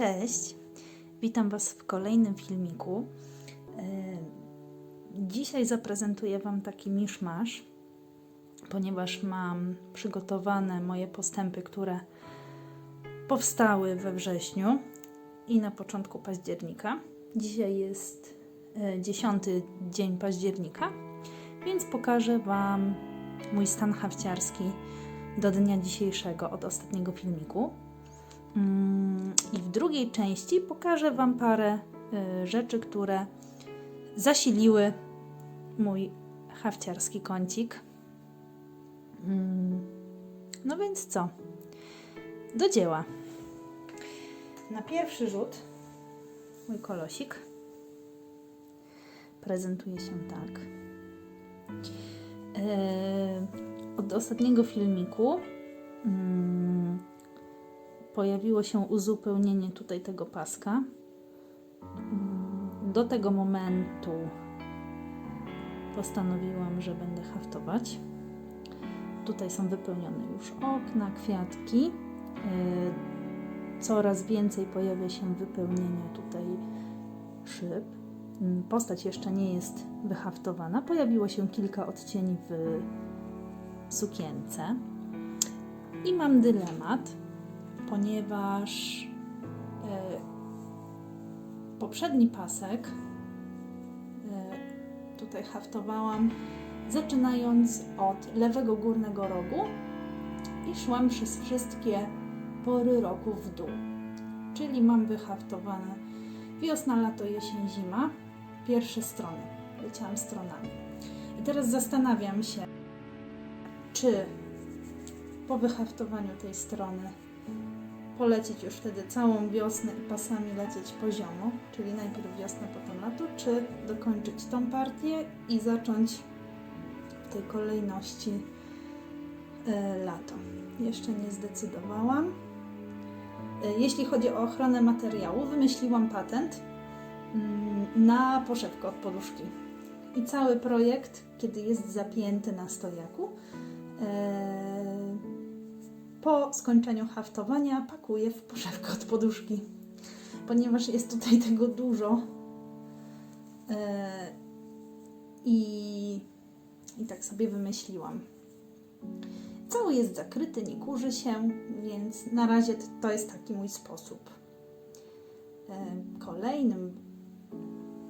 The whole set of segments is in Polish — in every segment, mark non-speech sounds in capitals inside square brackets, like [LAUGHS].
Cześć, witam Was w kolejnym filmiku. E, Dzisiaj zaprezentuję Wam taki miszmasz, ponieważ mam przygotowane moje postępy, które powstały we wrześniu i na początku października. Dzisiaj jest e, 10 dzień października, więc pokażę Wam mój stan hafciarski do dnia dzisiejszego od ostatniego filmiku. Mm, I w drugiej części pokażę Wam parę y, rzeczy, które zasiliły mój hafciarski kącik. Mm, No więc co? Do dzieła. Na pierwszy rzut mój kolosik prezentuje się tak. E, Od ostatniego filmiku mm, pojawiło się uzupełnienie tutaj tego paska. Mm, Do tego momentu postanowiłam, że będę haftować. Tutaj są wypełnione już okna, kwiatki. Yy, Coraz więcej pojawia się wypełnienia tutaj szyb. Mm, Postać jeszcze nie jest wyhaftowana. Pojawiło się kilka odcieni w sukience. I mam dylemat, ponieważ e, poprzedni pasek e, tutaj haftowałam zaczynając od lewego górnego rogu i szłam przez wszystkie pory roku w dół. Czyli mam wyhaftowane wiosna, lato, jesień, zima, pierwsze strony. Leciałam stronami. I teraz zastanawiam się, czy po wyhaftowaniu tej strony polecieć już wtedy całą wiosnę i pasami lecieć poziomo, czyli najpierw wiosnę, potem lato, czy dokończyć tą partię i zacząć w tej kolejności e, lato. Jeszcze nie zdecydowałam. E, Jeśli chodzi o ochronę materiału, wymyśliłam patent mm, na poszewkę od poduszki. I cały projekt, kiedy jest zapięty na stojaku, e, po skończeniu haftowania pakuję w poszewkę od poduszki, ponieważ jest tutaj [LAUGHS] tego dużo. E, I, I tak sobie wymyśliłam. Cały jest zakryty, nie kurzy się, więc na razie to, jest taki mój sposób. E, Kolejnym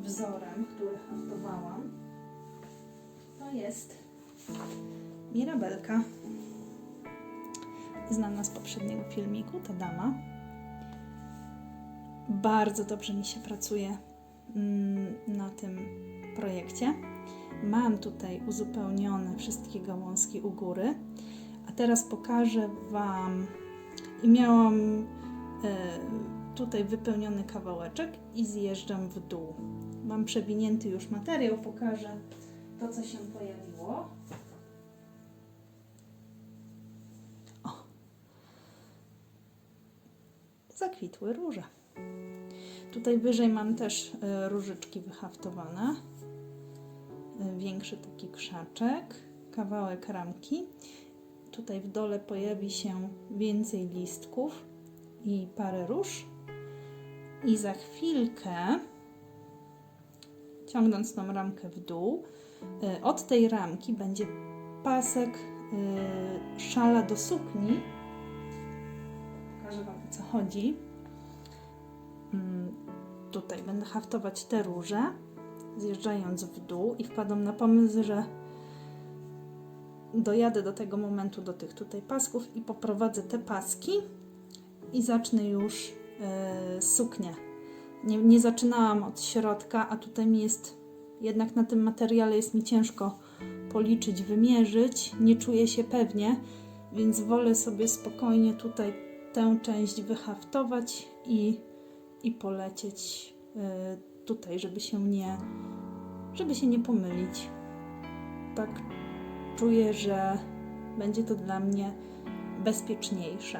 wzorem, który haftowałam, to jest Mirabelka znana z poprzedniego filmiku, ta dama. Bardzo dobrze mi się pracuje mm, na tym projekcie. Mam tutaj uzupełnione wszystkie gałązki u góry, a teraz pokażę Wam. I miałam e, tutaj wypełniony kawałeczek i zjeżdżam w dół. Mam przewinięty już materiał, pokażę to, co się pojawiło. Zakwitły róże. Tutaj wyżej mam też e, różyczki wyhaftowane. E, Większy taki krzaczek, kawałek ramki. Tutaj w dole pojawi się więcej listków i parę róż. I za chwilkę, ciągnąc tą ramkę w dół, e, od tej ramki będzie pasek szala do sukni pokażę Wam o co chodzi. Mm, Tutaj będę haftować te róże, zjeżdżając w dół i wpadam na pomysł, że dojadę do tego momentu, do tych tutaj pasków i poprowadzę te paski i zacznę już e, suknię. Nie, nie zaczynałam od środka, a tutaj mi jest, jednak na tym materiale jest mi ciężko policzyć, wymierzyć, nie czuję się pewnie, więc wolę sobie spokojnie tutaj tę część wyhaftować i, i polecieć y, tutaj, żeby się nie, żeby się nie pomylić. Tak czuję, że będzie to dla mnie bezpieczniejsze.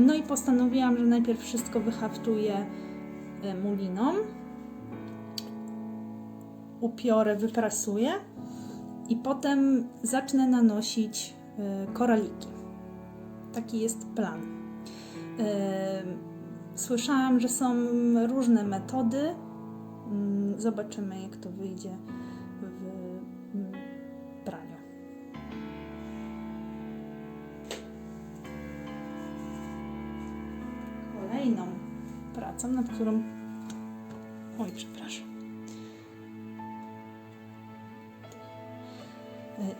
No i postanowiłam, że najpierw wszystko wyhaftuję y, muliną, upiorę, wyprasuję i potem zacznę nanosić y, koraliki. Taki jest plan. Słyszałam, że są różne metody. Mm, Zobaczymy, jak to wyjdzie w mm, praniu. Kolejną pracą, nad którą. Oj, przepraszam.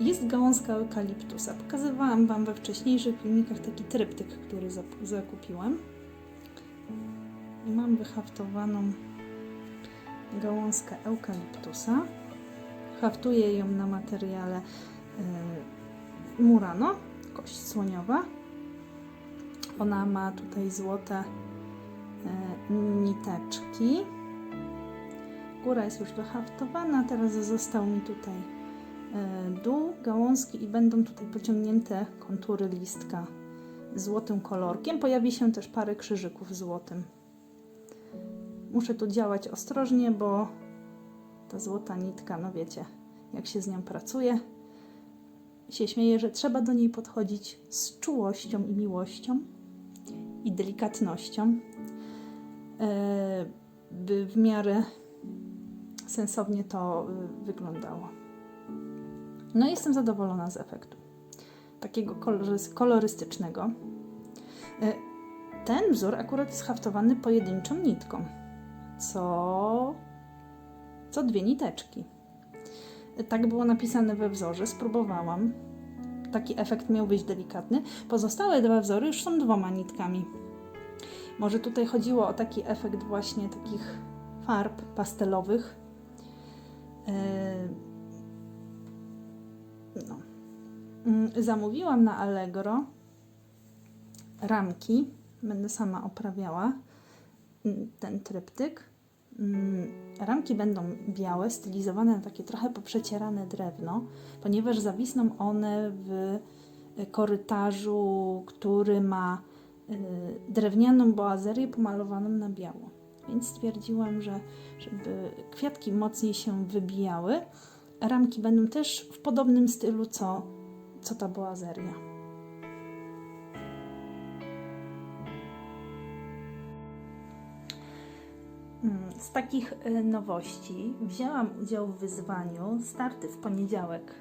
Jest gałązka eukaliptusa. Pokazywałam Wam we wcześniejszych filmikach taki tryptyk, który zakupiłam. I mam wyhaftowaną gałązkę eukaliptusa. Haftuję ją na materiale y, Murano, kość słoniowa. Ona ma tutaj złote y, niteczki. Góra jest już wyhaftowana, teraz został mi tutaj dół gałązki i będą tutaj pociągnięte kontury listka złotym kolorkiem. Pojawi się też parę krzyżyków złotym. Muszę tu działać ostrożnie, bo ta złota nitka, no wiecie, jak się z nią pracuje, się śmieję, że trzeba do niej podchodzić z czułością i miłością i delikatnością, e, by w miarę sensownie to y, wyglądało. No jestem zadowolona z efektu. Takiego kolorys- kolorystycznego. E, Ten wzór akurat jest haftowany pojedynczą nitką co, co dwie niteczki. Tak było napisane we wzorze, spróbowałam. Taki efekt miał być delikatny. Pozostałe dwa wzory już są dwoma nitkami. Może tutaj chodziło o taki efekt właśnie takich farb pastelowych. Yy, No. Mm, Zamówiłam na Allegro ramki. Będę sama oprawiała mm, ten tryptyk. Mm, Ramki będą białe, stylizowane na takie trochę poprzecierane drewno, ponieważ zawisną one w korytarzu, który ma y, drewnianą boazerię pomalowaną na biało. Więc stwierdziłam, że żeby kwiatki mocniej się wybijały, ramki będą też w podobnym stylu co, co ta boazeria. Mm, Z takich y, nowości wzięłam udział w wyzwaniu starty w poniedziałek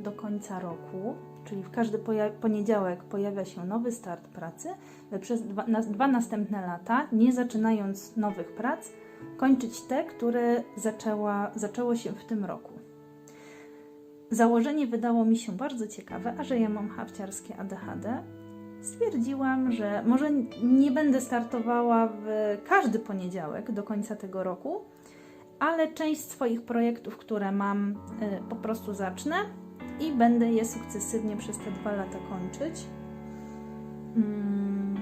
do końca roku, czyli w każdy poniedziałek pojawia się nowy start pracy, by przez dwa, nas, dwa następne lata, nie zaczynając nowych prac, kończyć te, które zaczęła, zaczęło się w tym roku. Założenie wydało mi się bardzo ciekawe, a że ja mam hafciarskie ADHD, stwierdziłam, że może nie będę startowała w każdy poniedziałek do końca tego roku, ale część swoich projektów, które mam, y, po prostu zacznę i będę je sukcesywnie przez te dwa lata kończyć. Mm,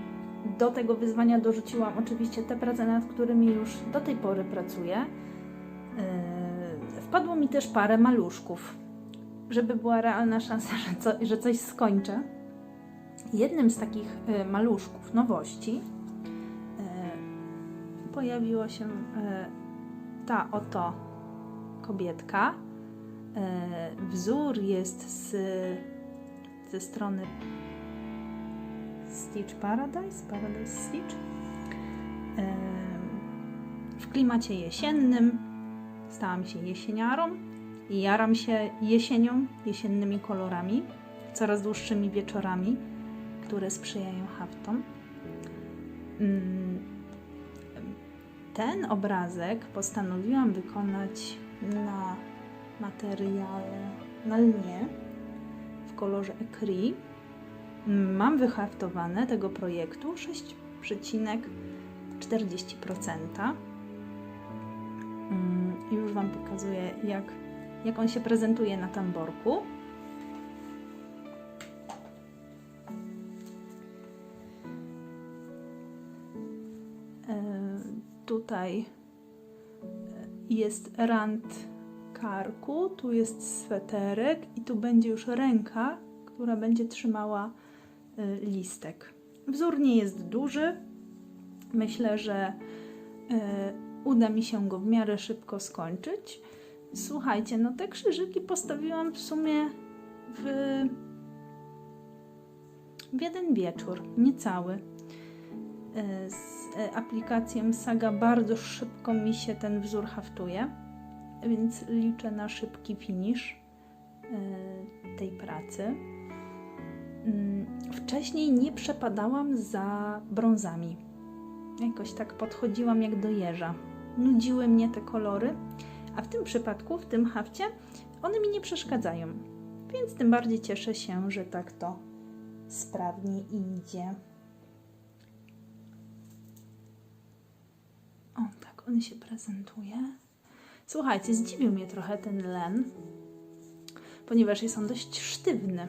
Do tego wyzwania dorzuciłam oczywiście te prace, nad którymi już do tej pory pracuję. Y, Wpadło mi też parę maluszków, żeby była realna szansa, że, co, że coś skończę. Jednym z takich y, maluszków, nowości, y, pojawiła się y, ta oto kobietka. Wzór jest z, ze strony Stitch Paradise, Paradise Stitch. W klimacie jesiennym stałam się jesieniarą jaram się jesienią, jesiennymi kolorami, coraz dłuższymi wieczorami które sprzyjają haftom. Mm, Ten obrazek postanowiłam wykonać na materiale, na lnie w kolorze Ecri. Mam wyhaftowane tego projektu 6,40%. Mm, Już Wam pokazuję, jak, jak on się prezentuje na tamborku. E, Tutaj jest rand karku, tu jest sweterek i tu będzie już ręka, która będzie trzymała e, listek. Wzór nie jest duży. Myślę, że e, uda mi się go w miarę szybko skończyć. Słuchajcie, no te krzyżyki postawiłam w sumie w, w jeden wieczór, niecały. E, Z e, aplikacją Saga bardzo szybko mi się ten wzór haftuje, więc liczę na szybki finish e, tej pracy. Mm, Wcześniej nie przepadałam za brązami. Jakoś tak podchodziłam jak do jeża. Nudziły mnie te kolory, a w tym przypadku, w tym hafcie, one mi nie przeszkadzają. Więc tym bardziej cieszę się, że tak to sprawnie idzie. O, tak on się prezentuje. Słuchajcie, zdziwił mnie trochę ten len, ponieważ jest on dość sztywny.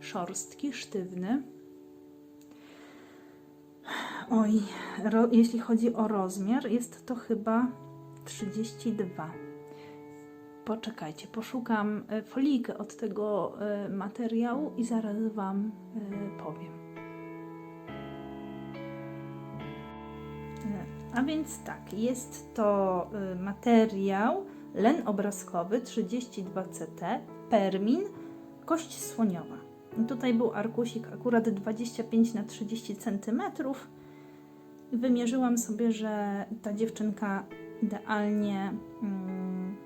Szorstki, sztywny. Oj, jeśli chodzi o rozmiar, jest to chyba 32. Poczekajcie, poszukam e, folijkę od tego e, materiału i zaraz Wam e, powiem. A więc tak, jest to materiał len obrazkowy 32CT, permin, kość słoniowa. I tutaj był arkusik akurat 25 na 30 cm. Wymierzyłam sobie, że ta dziewczynka idealnie mm,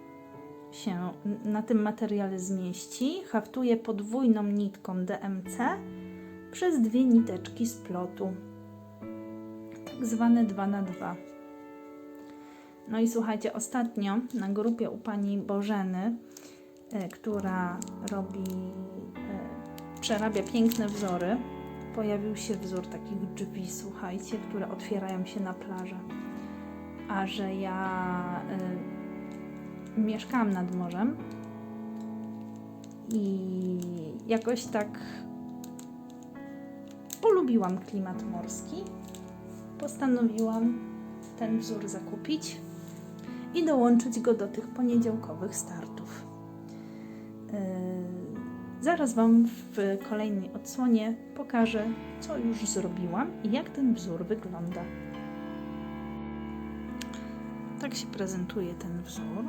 się na tym materiale zmieści. Haftuję podwójną nitką DMC przez dwie niteczki z plotu, tak zwane 2 na 2 No i słuchajcie, ostatnio na grupie u pani Bożeny, e, która robi, e, przerabia piękne wzory, pojawił się wzór takich drzwi, słuchajcie, które otwierają się na plażę. A że ja y, mieszkałam nad morzem i jakoś tak polubiłam klimat morski, postanowiłam ten wzór zakupić i dołączyć go do tych poniedziałkowych startów. Yy, Zaraz Wam w kolejnej odsłonie pokażę, co już zrobiłam i jak ten wzór wygląda. Tak się prezentuje ten wzór.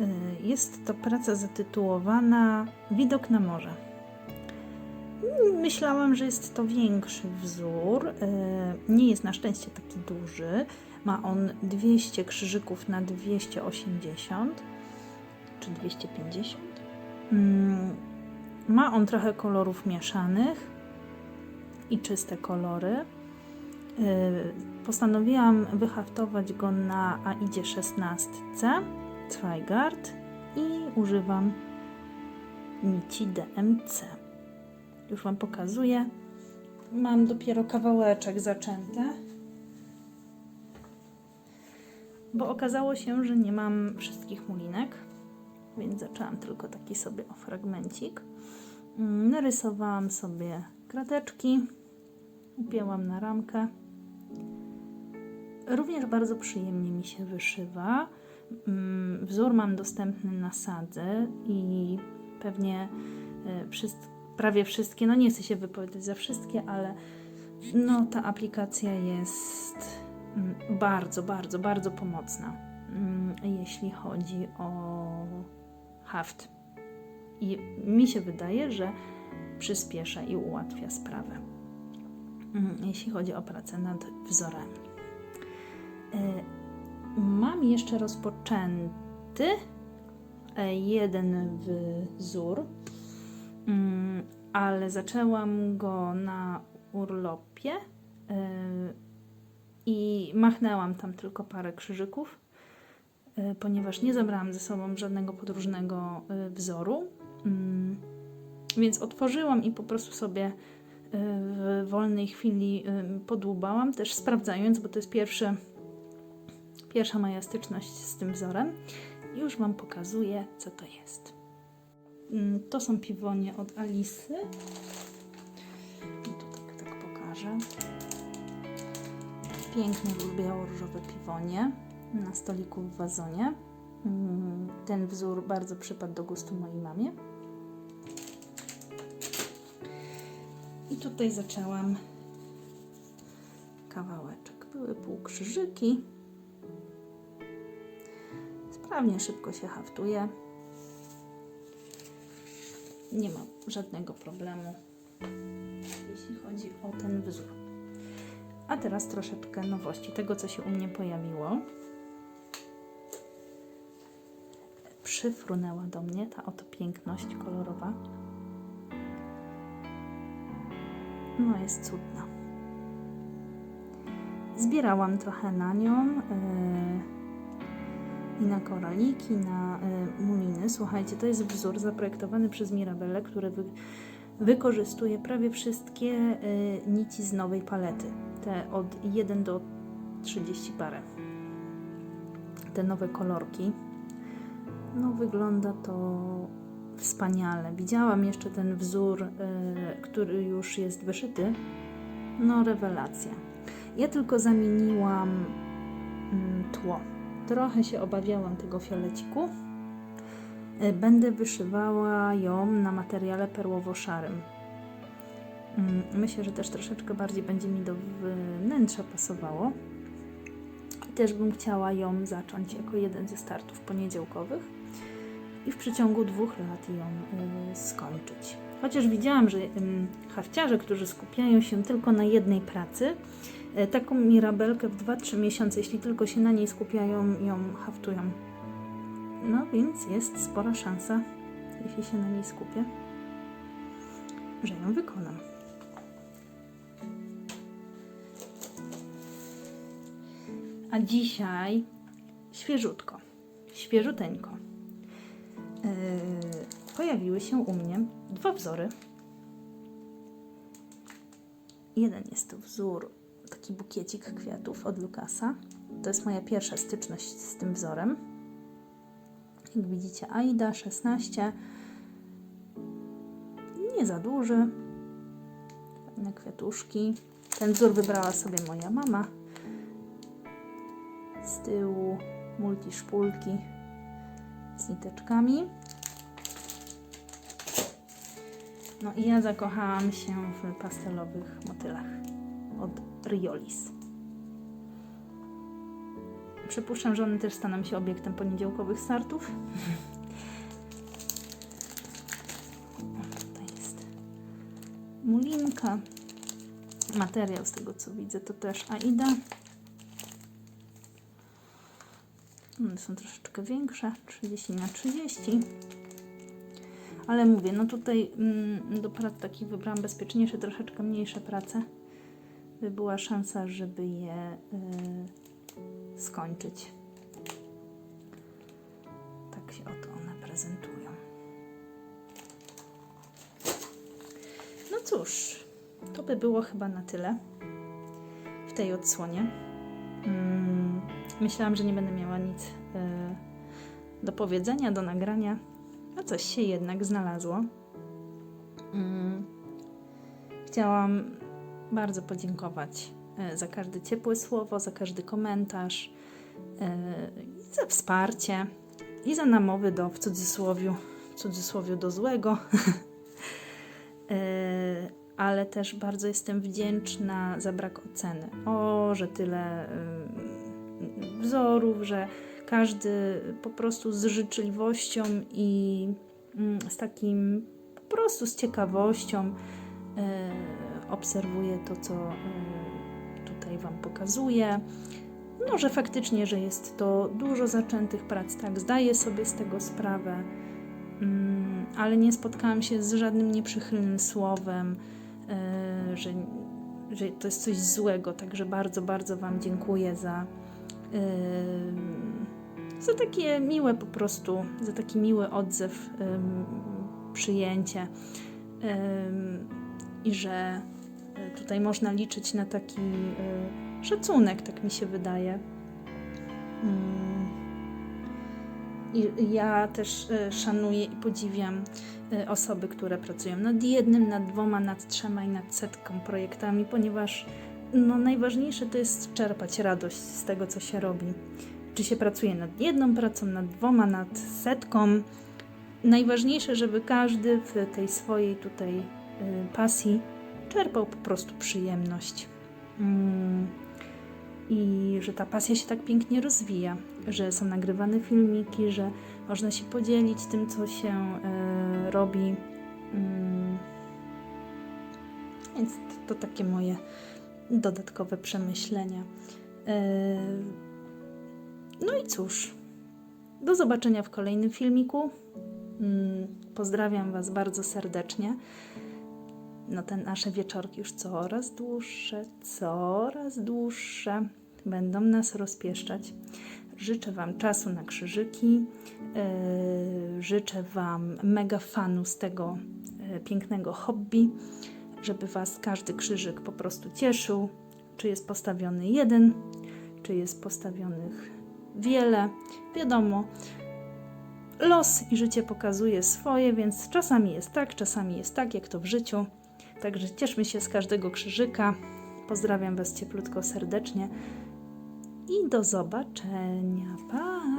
Y, Jest to praca zatytułowana Widok na morze. Myślałam, że jest to większy wzór. y, Nie jest na szczęście taki duży. Ma on 200 krzyżyków na 280 czy 250. Mm, Ma on trochę kolorów mieszanych i czyste kolory. Postanowiłam wyhaftować go na AIDzie 16C Zweigart i używam nici DMC. Już Wam pokazuję. Mam dopiero kawałeczek zaczęty, bo okazało się, że nie mam wszystkich mulinek, więc zaczęłam tylko taki sobie o fragmencik. Mm, Narysowałam sobie krateczki, upięłam na ramkę. Również bardzo przyjemnie mi się wyszywa. Mm, Wzór mam dostępny na sadze i pewnie e, prawie wszystkie, no nie chcę się wypowiadać za wszystkie, ale no ta aplikacja jest mm, bardzo, bardzo, bardzo pomocna, mm, jeśli chodzi o haft. I mi się wydaje, że przyspiesza i ułatwia sprawę, jeśli chodzi o pracę nad wzorami. E, Mam jeszcze rozpoczęty e, jeden wzór, mm, ale zaczęłam go na urlopie e, i machnęłam tam tylko parę krzyżyków, ponieważ nie zabrałam ze sobą żadnego podróżnego wzoru. Mm, Więc otworzyłam i po prostu sobie w wolnej chwili podłubałam, też sprawdzając, bo to jest pierwszy pierwsza moja styczność z tym wzorem. Już Wam pokazuję, co to jest. Mm, To są piwonie od Alisy. I tu tak, tak pokażę. Piękne biało-różowe piwonie na stoliku w wazonie. Mm, Ten wzór bardzo przypadł do gustu mojej mamie. I tutaj zaczęłam kawałeczek. Były półkrzyżyki. Sprawnie, szybko się haftuje. Nie ma żadnego problemu. jeśli chodzi o ten wzór. A teraz troszeczkę nowości, tego co się u mnie pojawiło. Przyfrunęła do mnie ta oto piękność kolorowa. No jest cudna. Zbierałam trochę na nią. Yy i na koraliki, na y, muliny. Słuchajcie, to jest wzór zaprojektowany przez Mirabelle, który wy, wykorzystuje prawie wszystkie y, nici z nowej palety. Te od 1 do 30 parę. Te nowe kolorki. No wygląda to wspaniale. Widziałam jeszcze ten wzór, y, który już jest wyszyty. No rewelacja. Ja tylko zamieniłam mm, tło Trochę się obawiałam tego fioleciku. E, Będę wyszywała ją na materiale perłowo-szarym. Mm, Myślę, że też troszeczkę bardziej będzie mi do wnętrza pasowało. Też bym chciała ją zacząć jako jeden ze startów poniedziałkowych i w przeciągu dwóch lat ją y, skończyć. Chociaż widziałam, że harciarze, którzy skupiają się tylko na jednej pracy, taką mirabelkę w 2-3 miesiące, jeśli tylko się na niej skupiają, ją haftują. No więc jest spora szansa, jeśli się na niej skupię, że ją wykonam. A dzisiaj świeżutko, świeżuteńko. Yy, pojawiły się u mnie dwa wzory. Jeden jest to wzór, taki bukiecik kwiatów od Lukasa. To jest moja pierwsza styczność z tym wzorem. Jak widzicie, Aida 16. Nie za duży. Fajne kwiatuszki. Ten wzór wybrała sobie moja mama. Z tyłu multiszpulki z niteczkami. No i ja zakochałam się w pastelowych motylach od Riolis. Przypuszczam, że one też staną się obiektem poniedziałkowych startów. O, tutaj jest mulinka. Materiał z tego co widzę to też Aida. One są troszeczkę większe, 30 na 30. Ale mówię, no tutaj mm, do prac takich wybrałam bezpieczniejsze, troszeczkę mniejsze prace, by była szansa, żeby je y, skończyć. Tak się oto one prezentują. No cóż, to by było chyba na tyle w tej odsłonie. Mm, myślałam, że nie będę miała nic y, do powiedzenia, do nagrania, a coś się jednak znalazło. Mm, chciałam bardzo podziękować y, za każde ciepłe słowo, za każdy komentarz, y, za wsparcie i za namowy do w cudzysłowiu, w cudzysłowiu do złego. Y, [LAUGHS] ale też bardzo jestem wdzięczna za brak oceny. O, że tyle wzorów, że każdy po prostu z życzliwością i mm, z takim po prostu z ciekawością y, obserwuje to, co y, tutaj Wam pokazuję. No, że faktycznie, że jest to dużo zaczętych prac, tak, zdaję sobie z tego sprawę, mm, ale nie spotkałam się z żadnym nieprzychylnym słowem, y, że, że to jest coś złego, także bardzo, bardzo Wam dziękuję za za takie miłe po prostu, za taki miły odzew, przyjęcie i że y, tutaj można liczyć na taki y, szacunek, tak mi się wydaje. Ym, I ja też y, szanuję i podziwiam osoby, które pracują nad jednym, nad dwoma, nad trzema i nad setką projektami, ponieważ no, najważniejsze to jest czerpać radość z tego, co się robi. Czy się pracuje nad jedną pracą, nad dwoma, nad setką. Najważniejsze, żeby każdy w tej swojej tutaj pasji czerpał po prostu przyjemność. Mm. I że ta pasja się tak pięknie rozwija, że są nagrywane filmiki, że można się podzielić tym, co się y, robi. Mm Więc to, takie moje dodatkowe przemyślenia. E, No i cóż, do zobaczenia w kolejnym filmiku. Mm, Pozdrawiam Was bardzo serdecznie. No te nasze wieczorki już coraz dłuższe, coraz dłuższe będą nas rozpieszczać. Życzę Wam czasu na krzyżyki. Yy, życzę Wam mega fanu z tego yy, pięknego hobby, żeby Was każdy krzyżyk po prostu cieszył. Czy jest postawiony jeden, czy jest postawionych wiele. Wiadomo, los i życie pokazuje swoje, więc czasami jest tak, czasami jest tak, jak to w życiu. Także cieszmy się z każdego krzyżyka. Pozdrawiam Was cieplutko serdecznie i do zobaczenia. Pa!